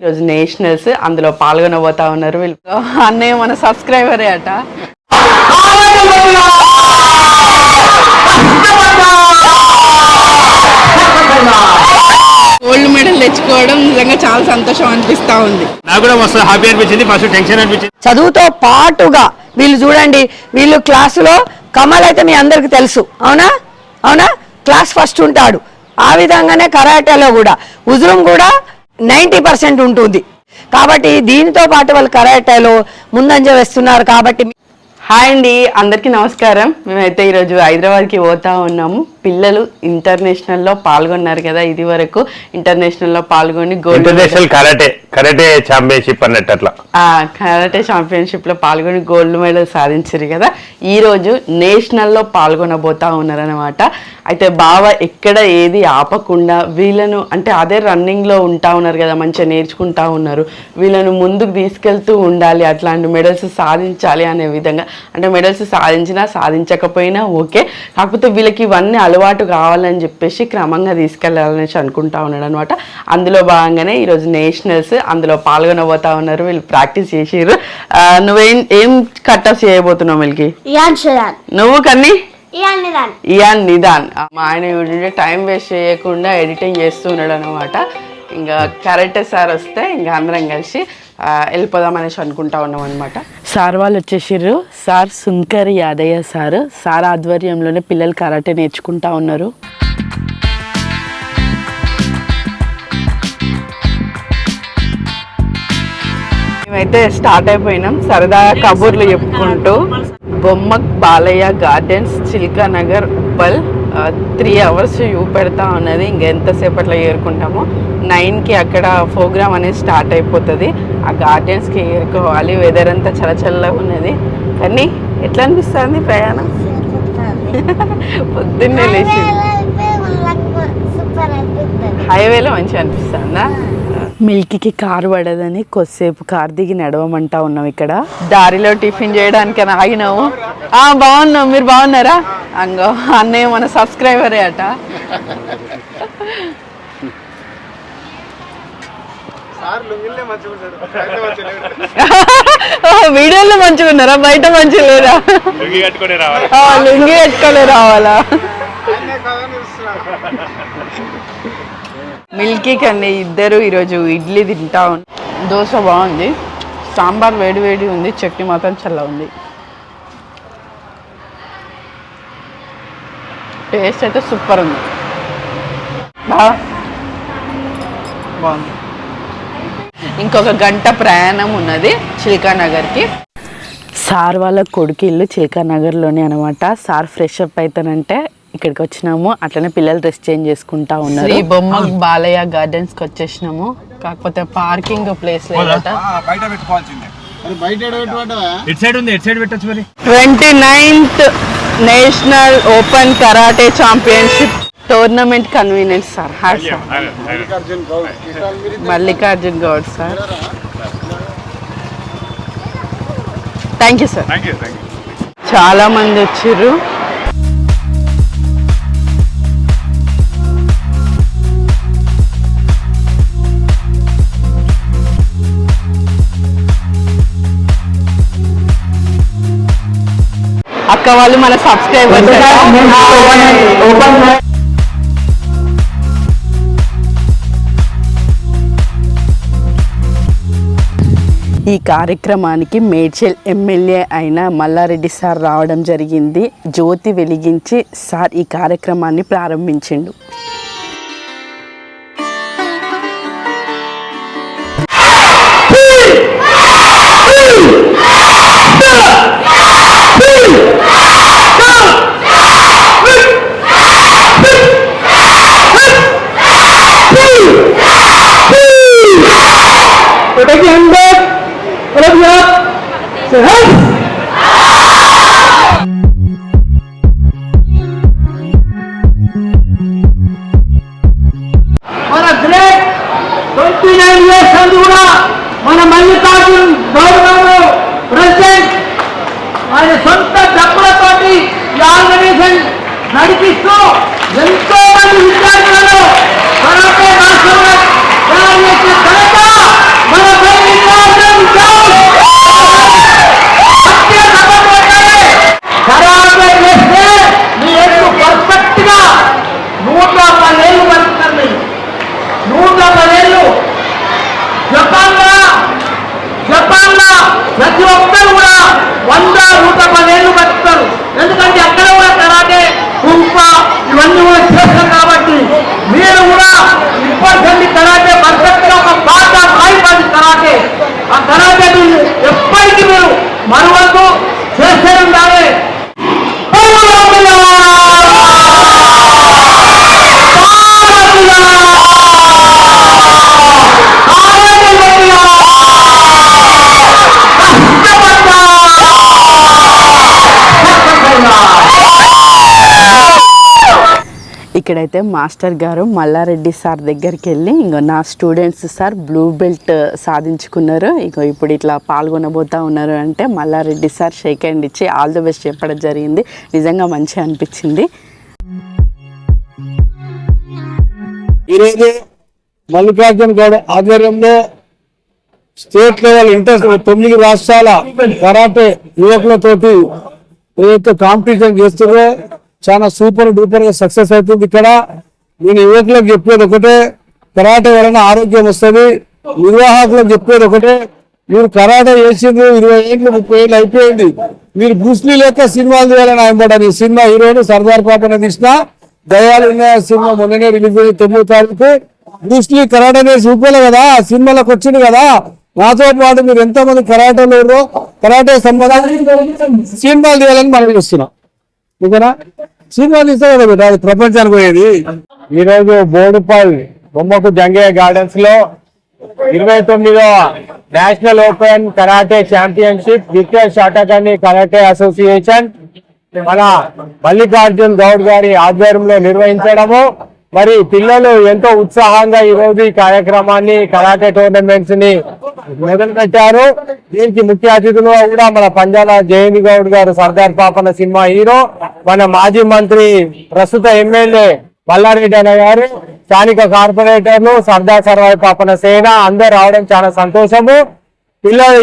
ఈరోజు నేషనల్స్ అందులో పాల్గొనబోతా ఉన్నారు వీళ్ళు. అన్నయ్య మన సబ్స్క్రైబరే అట. గోల్డ్ మెడల్ తెచ్చుకోవడం నిజంగా చాలా సంతోషం అనిపిస్తా ఉంది. నాకు కూడా మస్తు హ్యాపీ అనిపించింది ఫస్ట్ టెన్షన్ అనిపించింది. చదువుతో పాటుగా వీళ్ళు చూడండి వీళ్ళు క్లాసులో కమల్ అయితే మీ అందరికి తెలుసు. అవునా? అవునా? క్లాస్ ఫస్ట్ ఉంటాడు. ఆ విధంగానే కరాటేలో కూడా. ఉజురం కూడా నైంటీ పర్సెంట్ ఉంటుంది. కాబట్టి దీనితో పాటు వాళ్ళు కరాటేలో ముందంజ వేస్తున్నారు కాబట్టి హాయ్ అండి అందరికీ నమస్కారం. మేమైతే ఈరోజు హైదరాబాద్కి పోతా ఉన్నాము. పిల్లలు ఇంటర్నేషనల్లో పాల్గొన్నారు కదా ఇది వరకు ఇంటర్నేషనల్లో పాల్గొని gold international karate karate championship అన్నట్టు అట్లా. కరాటే ఛాంపియన్షిప్లో పాల్గొని గోల్డ్ మెడల్ సాధించారు కదా. ఈరోజు నేషనల్లో పాల్గొనబోతా ఉన్నారనమాట అయితే బావ ఎక్కడ ఏది ఆపకుండా వీళ్ళను అంటే అదే రన్నింగ్లో ఉంటా ఉన్నారు కదా మంచిగా నేర్చుకుంటా ఉన్నారు. వీళ్ళను ముందుకు తీసుకెళ్తూ ఉండాలి అట్లాంటి మెడల్స్ సాధించాలి అనే విధంగా అంటే మెడల్స్ సాధించినా సాధించకపోయినా ఓకే. కాకపోతే వీళ్ళకి ఇవన్నీ అలవాటు కావాలని చెప్పేసి క్రమంగా తీసుకెళ్ళాలనేసి అనుకుంటా ఉన్నాడు అనమాట అందులో భాగంగానే ఈరోజు నేషనల్స్ అందులో పాల్గొనబోతా ఉన్నారు. వీళ్ళు ప్రాక్టీస్ చేసిర్రు. ఆ, నువ్వేం ఏం కట్టప్స్ చేయబోతున్నావు వీళ్ళకి నువ్వు కన్నీ? ఇయాన్ నిదాన్. మా ఆయన వీడియో టైం వేస్ట్ చేయకుండా ఎడిటింగ్ చేస్తూ ఉన్నాడు అనమాట ఇంకా కరెక్టే సార్ వస్తే ఇంకా అందరం కలిసి వెళ్ళిపోదాం అనేసి అనుకుంటా ఉన్నాం అనమాట సార్ వాళ్ళు వచ్చేసిర్రు. Sir Sunkar Yadaiah sir. Sir ఆధ్వర్యంలోనే పిల్లలు కరాటే నేర్చుకుంటా ఉన్నారు. మేమైతే స్టార్ట్ అయిపోయినాం. సరదాగా కబుర్లు చెప్పుకుంటూ. Bomma Balaiah gardens Chilka Nagar Uppal three hours చూపెడతా ఉన్నది. ఇంకెంతసేపట్లో ఏరుకుంటామో. నైన్కి అక్కడ ప్రోగ్రామ్ అనేది స్టార్ట్ అయిపోతుంది. ఆ గార్డెన్స్కి ఏరుకోవాలి వెదర్ అంతా చల్ల చల్లగా ఉన్నది. కానీ ఎట్లా అనిపిస్తుంది ప్రయాణం? పొద్దున్నే లేచి హైవేలో మంచిగా అనిపిస్తుందా? మిల్కీకి కారు పడదని కొద్దిసేపు కార్ దిగి నడవమంటా ఉన్నాం ఇక్కడ. దారిలో టిఫిన్ చేయడానికి అని ఆగినాము ఆ బాగున్నాం. మీరు బాగున్నారా? అంగో అన్నయ్య మన సబ్స్క్రైబరే అట. వీడియోలో మంచిగా ఉన్నారా? బయట మంచిగా లేరా లుంగి కట్టుకొని రావాలి? మిల్కీ కన్నీ ఇద్దరు ఈరోజు ఇడ్లీ తింటా దోశ బాగుంది. సాంబార్ వేడి వేడి ఉంది. చట్నీ మాత్రం చల్ల ఉంది. టేస్ట్ అయితే సూపర్ ఉంది. బాగా బాగుంది. ఇంకొక గంట ప్రయాణం ఉన్నది చిల్కా నగర్కి సార్ వాళ్ళ కొడుకు ఇల్లు చిల్కా నగర్లోనే అనమాట సార్ ఫ్రెష్ అప్ అవుతానంటే ఇక్కడికి వచ్చినాము. అట్లనే పిల్లలు డ్రెస్ చేంజ్ చేసుకుంటా ఉన్నారు. ఈ బొమ్మ బాలయ్య గార్డెన్స్కి వచ్చేసినాము. కాకపోతే పార్కింగ్ ప్లేస్ లేదట. Twenty ninth national open karate championship tournament convenience sir hi sir. Mallikarjun Goud sir. Thank you sir చాలా మంది వచ్చిర్రు. అక్క వాళ్ళు మన సబ్స్క్రైబర్స్ ఈ కార్యక్రమానికి మేడ్చల్ ఎమ్మెల్యే అయిన మల్లారెడ్డి సార్ రావడం జరిగింది. జ్యోతి వెలిగించి సార్ ఈ కార్యక్రమాన్ని ప్రారంభించిండు. మన மறுவ ఇక్కడైతే మాస్టర్ గారు మల్లారెడ్డి సార్ దగ్గరికి వెళ్ళి ఇంకో నా స్టూడెంట్స్ సార్ బ్లూ బెల్ట్ సాధించుకున్నారు. ఇంకో ఇప్పుడు ఇట్లా పాల్గొనబోతా ఉన్నారు అంటే మల్లారెడ్డి సార్ షేక్ హ్యాండ్ ఇచ్చి ఆల్ ది బెస్ట్ చెప్పడం జరిగింది. నిజంగా మంచిగా అనిపించింది. ఈరోజు మల్లికార్జున గౌడ్ ఆధ్వర్యంలో స్టేట్ లెవెల్ ఇంటర్ తొమ్మిది రాష్ట్రాల కరాటే యువకులతోటి ఏదైతే కాంపిటీషన్ చేస్తుందో చాలా సూపర్ డూపర్గా సక్సెస్ అవుతుంది ఇక్కడ. నేను యువకులకు చెప్పేది ఒకటే కరాటే వలన ఆరోగ్యం వస్తుంది. నిర్వాహకులకు చెప్పేది ఒకటే మీరు కరాటే చేసింది ఇరవై ఏళ్ళు ముప్పై ఏళ్ళు అయిపోయింది. మీరు బ్రూస్లీ లేక సినిమాలు చేయాలని ఆయనబడ్డారు ఈ సినిమా హీరోని సర్దార్ పాపన తీసిన దయాలు సినిమా మొన్ననే రిలీజ్ అయింది తొమ్మిది తారీఖు. బ్రూస్లీ కరాటే అనేది చూపలే కదా ఆ సినిమాలకు వచ్చింది కదా. నాతో పాటు మీరు ఎంతో మంది కరాటేలో కరాటే సంబంధాలు సినిమాలు తీయాలని మనం చూస్తున్నాం. ఓకేనా సినిమాలు తీస్తే కదా బిడ్డ అది ప్రపంచానికి పోయేది. ఈ రోజు బోడుపల్ బొమ్మకు జంగయ్య గార్డెన్స్లో ఇరవై తొమ్మిదో national open karate championship Victor Shotokan karate association మన మల్లికార్జున్ గౌడ్ గారి ఆధ్వర్యంలో నిర్వహించడము. మరి పిల్లలు ఎంతో ఉత్సాహంగా ఈ రోజు ఈ కార్యక్రమాన్ని కరాటే టోర్నమెంట్స్ని మొదలు పెట్టారు దీనికి ముఖ్య అతిథులుగా కూడా మన పంజాల జయంతి గౌడ్ గారు సర్దార్ పాపన సినిమా హీరో మన మాజీ మంత్రి ప్రస్తుత ఎమ్మెల్యే మల్లారెడ్డి అన్న గారు స్థానిక కార్పొరేటర్లు సర్దార్ సర్వాయి పాపన సేన అందరు రావడం చాలా సంతోషము. పిల్లలు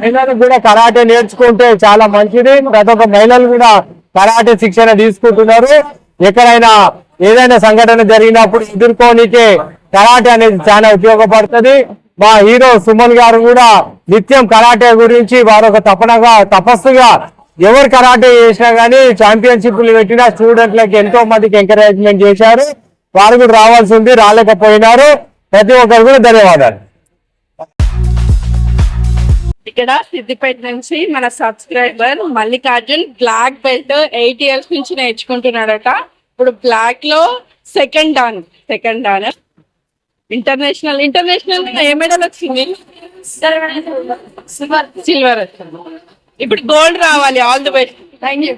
మహిళలు కూడా కరాటే నేర్చుకుంటే చాలా మంచిది. ప్రతి ఒక్క మహిళలు కూడా కరాటే శిక్షణ తీసుకుంటున్నారు. ఎక్కడైనా ఏదైనా సంఘటన జరిగినప్పుడు ఎదుర్కోనికే కరాటే అనేది చాలా ఉపయోగపడుతుంది. మా హీరో సుమన్ గారు కూడా నిత్యం కరాటే గురించి వారు ఒక తపనగా తపస్సుగా ఎవరు కరాటే చేసినా గానీ ఛాంపియన్షిప్లు పెట్టినా స్టూడెంట్లకు ఎంతో మందికి ఎంకరేజ్మెంట్ చేశారు. వారు కూడా రావాల్సి ఉంది రాలేకపోయినారు. ప్రతి ఒక్కరు కూడా ధన్యవాదాలు. ఇక్కడ సిద్దిపేట నుంచి మన subscriber Mallikarjun black belt eight years నుంచి నేర్చుకుంటున్నాడట. ఇప్పుడు బ్లాక్లో second dan second dan international international ఏ మెడల్ వచ్చింది? సిల్వర్ ఇప్పుడు గోల్డ్ రావాలి all the best thank you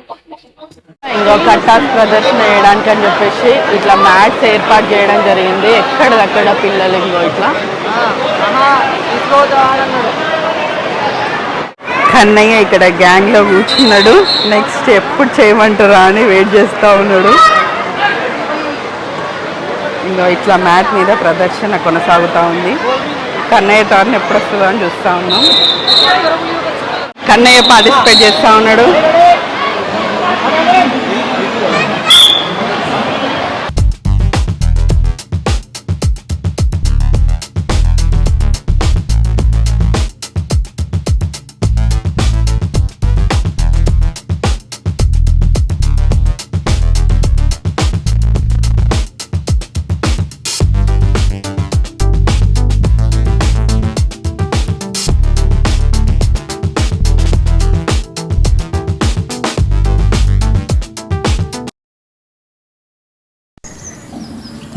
ఇంకో కట్టాస్ ప్రదర్శన చేయడానికి అని చెప్పేసి ఇట్లా మ్యాట్స్ ఏర్పాటు చేయడం జరిగింది. ఎక్కడిదక్కడ పిల్లలు ఇంకో ఇట్లా. కన్నయ్య ఇక్కడ గ్యాంగ్లో కూర్చున్నాడు. నెక్స్ట్ ఎప్పుడు చేయమంటారా అని వెయిట్ చేస్తా ఉన్నాడు. ఇంకా ఇట్లా మ్యాట్ మీద ప్రదర్శన కొనసాగుతా ఉంది. కన్నయ్య టర్న్ ఎప్పుడు వస్తుందో అని చూస్తా ఉన్నాం. కన్నయ్య పార్టిసిపేట్ చేస్తా ఉన్నాడు.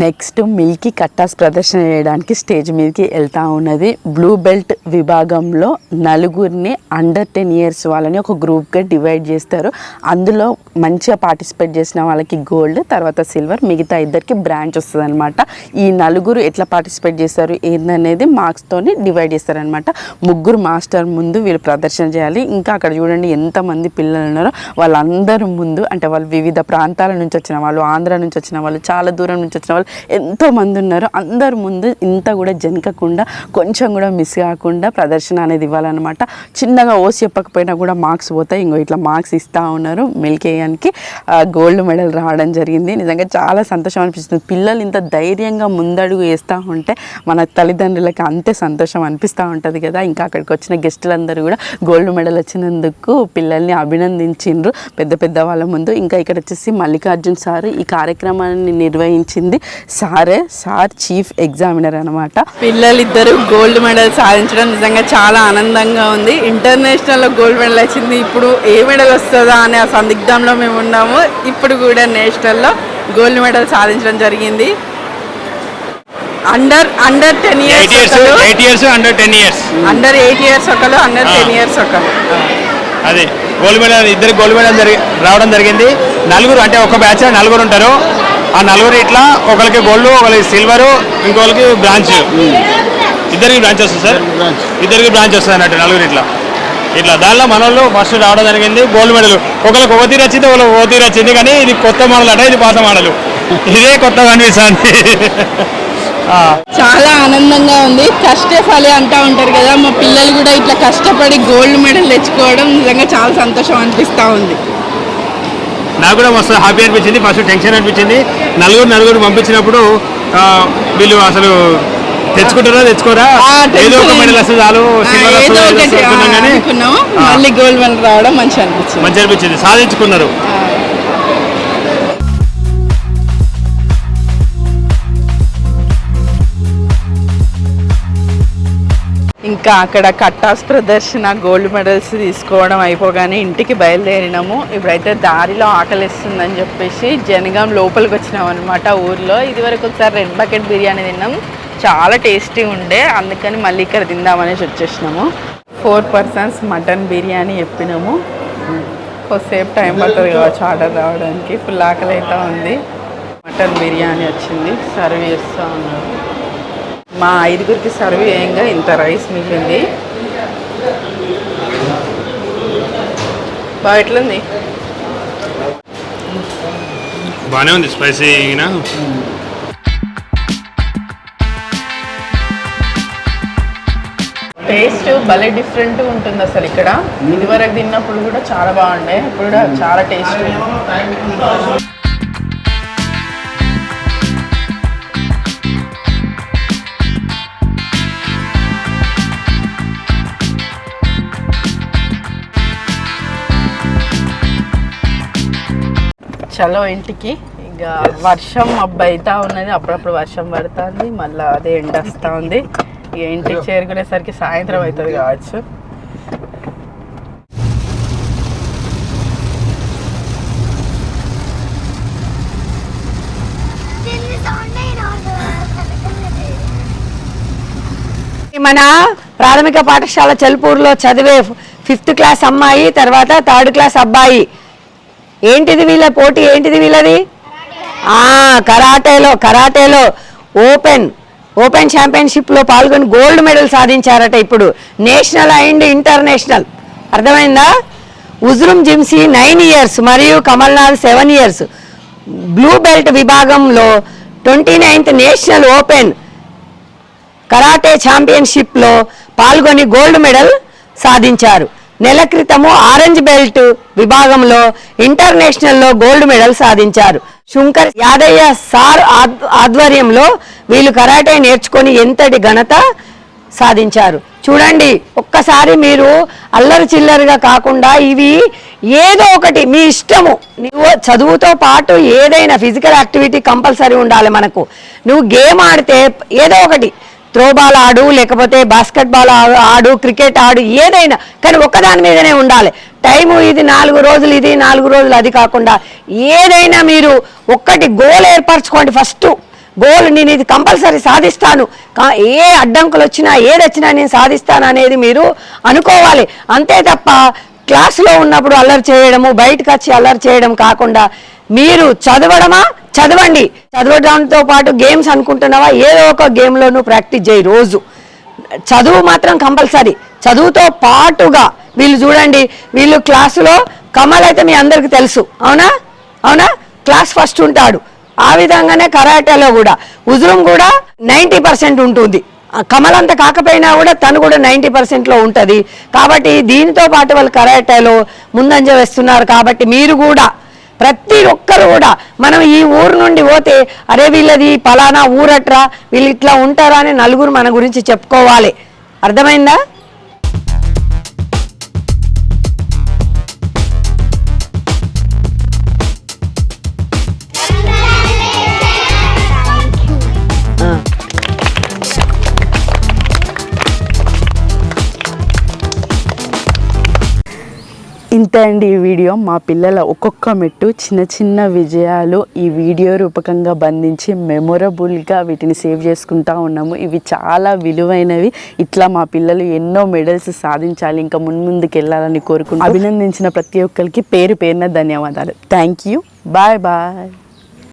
నెక్స్ట్ మిల్కీ కట్టాస్ ప్రదర్శన చేయడానికి స్టేజ్ మీదకి వెళ్తా ఉన్నది. బ్లూ బెల్ట్ విభాగంలో నలుగురిని అండర్ టెన్ ఇయర్స్ వాళ్ళని ఒక గ్రూప్గా డివైడ్ చేస్తారు. అందులో మంచిగా పార్టిసిపేట్ చేసిన వాళ్ళకి గోల్డ్ తర్వాత సిల్వర్ మిగతా ఇద్దరికి బ్రాంచ్ వస్తుంది అనమాట ఈ నలుగురు ఎట్లా పార్టిసిపేట్ చేస్తారు ఏందనేది మార్క్స్తోని డివైడ్ చేస్తారనమాట ముగ్గురు మాస్టర్ ముందు వీళ్ళు ప్రదర్శన చేయాలి. ఇంకా అక్కడ చూడండి ఎంతమంది పిల్లలు ఉన్నారో. వాళ్ళందరూ ముందు అంటే వాళ్ళు వివిధ ప్రాంతాల నుంచి వచ్చిన వాళ్ళు ఆంధ్ర నుంచి వచ్చిన వాళ్ళు చాలా దూరం నుంచి వచ్చిన వాళ్ళు ఎంతోమంది ఉన్నారు. అందరు ముందు ఇంత కూడా జనకకుండా కొంచెం కూడా మిస్ కాకుండా ప్రదర్శన అనేది ఇవ్వాలన్నమాట. చిన్నగా ఓసి చెప్పకపోయినా కూడా మార్క్స్ పోతాయి. ఇంకో ఇట్లా మార్క్స్ ఇస్తూ ఉన్నారు మిల్కేయానికి. గోల్డ్ మెడల్ రావడం జరిగింది. నిజంగా చాలా సంతోషం అనిపిస్తుంది. పిల్లలు ఇంత ధైర్యంగా ముందడుగు వేస్తూ ఉంటే మన తల్లిదండ్రులకి అంతే సంతోషం అనిపిస్తూ ఉంటుంది కదా. ఇంకా అక్కడికి వచ్చిన గెస్టులందరూ కూడా గోల్డ్ మెడల్ వచ్చినందుకు పిల్లల్ని అభినందించిండ్రు. పెద్ద పెద్ద వాళ్ళ ముందు. ఇంకా ఇక్కడ వచ్చేసి మల్లికార్జున్ సార్ ఈ కార్యక్రమాన్ని నిర్వహించింది. సారే సార్ చీఫ్ ఎగ్జామినర్ అనమాట పిల్లలిద్దరూ గోల్డ్ మెడల్ సాధించడం నిజంగా చాలా ఆనందంగా ఉంది. ఇంటర్నేషనల్లో గోల్డ్ మెడల్ వచ్చింది ఇప్పుడు ఏ మెడల్ వస్తుందా అనే ఆ సందిగ్ధంలో మేము ఉన్నాము. ఇప్పుడు కూడా నేషనల్లో గోల్డ్ మెడల్ సాధించడం జరిగింది. Under under ten years eight years under ten years under eight years ఒకరు అండర్ టెన్ ఇయర్స్ ఒకరు అదే గోల్డ్ మెడల్ ఇద్దరు గోల్డ్ మెడల్ జరిగి రావడం జరిగింది. నలుగురు అంటే ఒక బ్యాచ్ నలుగురు ఉంటారు. ఆ నలుగురు ఇట్లా ఒకరికి గోల్డ్ ఒకరికి సిల్వర్ ఇంకొకరికి బ్రాంచ్. ఇద్దరికి బ్రాంచ్ వస్తుంది సార్? ఇద్దరికి బ్రాంచ్. వస్తుంది అన్నట్టు నలుగురు ఇట్లా. ఇట్లా దానిలో మన వాళ్ళు ఫస్ట్ రావడం జరిగింది గోల్డ్ మెడల్. ఒకరికి ఒక తీరు వచ్చింది ఒకరికి ఒక తీరు వచ్చింది కానీ ఇది కొత్త మోడల్ అట ఇది పాత మోడల్. ఇదే కొత్తగా అనిపిస్తుంది ఆ. చాలా ఆనందంగా ఉంది. కష్టే ఫలి అంటా ఉంటారు కదా మా పిల్లలు కూడా ఇట్లా కష్టపడి గోల్డ్ మెడల్ తెచ్చుకోవడం నిజంగా చాలా సంతోషం అనిపిస్తా ఉంది. నాకు కూడా మస్తు హ్యాపీ అనిపించింది. ఫస్ట్ టెన్షన్ అనిపించింది. నలుగురు నలుగురు పంపించినప్పుడు వీళ్ళు అసలు తెచ్చుకుంటారా తెచ్చుకోరా? ఏదో ఒక మెడల్ వస్తే చాలు వస్తుందో ఆ. మళ్ళీ గోల్డ్ మెడల్ రావడం మంచి అనిపించింది. మంచి అనిపించింది. సాధించుకున్నారు. ఇంకా అక్కడ కట్టాస్ ప్రదర్శన గోల్డ్ మెడల్స్ తీసుకోవడం అయిపోగానే ఇంటికి బయలుదేరినాము. ఇప్పుడైతే దారిలో ఆకలిస్తుందని చెప్పేసి జనగాం లోపలికి వచ్చినాం అనమాట ఊర్లో. ఇదివరకు ఒకసారి రెడ్ బకెట్ బిర్యానీ తిన్నాం. చాలా టేస్టీ ఉండే. అందుకని మళ్ళీ ఇక్కడ తిందామనేసి వచ్చేసినాము. ఫోర్ పర్సన్స్ మటన్ బిర్యానీ చెప్పినాము. కొద్దిసేపు టైం పడుతుంది కావచ్చు ఆర్డర్ రావడానికి. ఫుల్ ఆకలి అయితే ఉంది. మటన్ బిర్యానీ వచ్చింది. సర్వ్ చేస్తూ ఉన్నారు. మా ఐదుగురికి సర్వ్ చేయంగా ఇంత రైస్ మిగిలింది. బాగా ఎట్లుంది? బాగానే ఉంది స్పైసీ టేస్ట్ భలే డిఫరెంట్ ఉంటుంది అసలు ఇక్కడ. ఇదివరకు తిన్నప్పుడు కూడా చాలా బాగుండే ఇప్పుడు కూడా చాలా టేస్ట్. చలో ఇంటికి. ఇక వర్షం అబ్బాయితా ఉన్నది. అప్పుడప్పుడు వర్షం పడుతుంది. మళ్ళీ అదే ఎండ వస్తూ ఉంది ఇక ఇంటికి చేరుకునేసరికి సాయంత్రం అవుతుంది కావచ్చు. మన ప్రాథమిక పాఠశాల చెల్పూరులో చదివే ఫిఫ్త్ క్లాస్ అమ్మాయి తర్వాత థర్డ్ క్లాస్ అబ్బాయి. ఏంటిది వీళ్ళ పోటీ? ఏంటిది వీళ్ళది? కరాటేలో కరాటేలో ఓపెన్ ఓపెన్ ఛాంపియన్షిప్లో పాల్గొని గోల్డ్ మెడల్ సాధించారట ఇప్పుడు. National and international. అర్థమైందా? ఉజ్రుమ్ జిమ్సీ నైన్ ఇయర్స్ మరియు Kamalnath seven years. Blue belt విభాగంలో twenty ninth national open karate ఛాంపియన్షిప్లో పాల్గొని గోల్డ్ మెడల్ సాధించారు. నెల క్రితము ఆరెంజ్ బెల్ట్ విభాగంలో ఇంటర్నేషనల్లో గోల్డ్ మెడల్ సాధించారు. శుంకర్ యాదయ్య సార్ ఆద్- ఆధ్వర్యంలో వీళ్ళు కరాటే నేర్చుకొని ఎంతటి ఘనత సాధించారు. చూడండి ఒక్కసారి మీరు అల్లరి చిల్లరిగా కాకుండా ఇవి ఏదో ఒకటి మీ ఇష్టము. నువ్వు చదువుతో పాటు ఏదైనా ఫిజికల్ యాక్టివిటీ కంపల్సరీ ఉండాలి మనకు. నువ్వు గేమ్ ఆడితే ఏదో ఒకటి త్రోబాల్ ఆడు లేకపోతే బాస్కెట్ బాల్ ఆడు క్రికెట్ ఆడు ఏదైనా కానీ ఒక్కదాని మీదనే ఉండాలి. టైము ఇది నాలుగు రోజులు ఇది నాలుగు రోజులు అది కాకుండా ఏదైనా మీరు ఒక్కటి గోల్ ఏర్పరచుకోండి ఫస్ట్ గోల్ నేను ఇది కంపల్సరీ సాధిస్తాను. కా- ఏ అడ్డంకులు వచ్చినా ఏది వచ్చినా నేను సాధిస్తాను అనేది మీరు అనుకోవాలి. అంతే తప్ప క్లాసులో ఉన్నప్పుడు అల్లరి చేయడము బయటకు వచ్చి అల్లరి చేయడం కాకుండా మీరు చదవడమా? చదవండి. చదవడంతో పాటు గేమ్స్ అనుకుంటున్నావా? ఏదో ఒక గేమ్లోనూ ప్రాక్టీస్ చేయి రోజు. చదువు మాత్రం కంపల్సరీ. చదువుతో పాటుగా వీళ్ళు చూడండి వీళ్ళు క్లాసులో కమల్ అయితే మీ అందరికి తెలుసు. అవునా? అవునా? క్లాస్ ఫస్ట్ ఉంటాడు. ఆ విధంగానే కరాటేలో కూడా. ఉజురం కూడా నైంటీ పర్సెంట్ ఉంటుంది. కమలంత కాకపోయినా కూడా తను కూడా నైంటీ పర్సెంట్లో ఉంటుంది. కాబట్టి దీనితో పాటు వాళ్ళు కరాటేలో ముందంజ వేస్తున్నారు కాబట్టి మీరు కూడా ప్రతి ఒక్కరు కూడా మనం ఈ ఊరు నుండి పోతే అరే వీళ్ళది పలానా ఊరట్రా వీళ్ళు ఇట్లా ఉంటారా అని నలుగురు మన గురించి చెప్పుకోవాలి. అర్థమైందా? ఇంతే అండి ఈ వీడియో? మా పిల్లల ఒక్కొక్క మెట్టు చిన్న చిన్న విజయాలు ఈ వీడియో రూపకంగా బంధించి మెమొరబుల్గా వీటిని సేవ్ చేసుకుంటా ఉన్నాము. ఇవి చాలా విలువైనవి. ఇట్లా మా పిల్లలు ఎన్నో మెడల్స్ సాధించాలి. ఇంకా మున్ముందుకు వెళ్ళాలని కోరుకుంటూ అభినందించిన ప్రతి ఒక్కరికి పేరు పేరున ధన్యవాదాలు. Thank you bye bye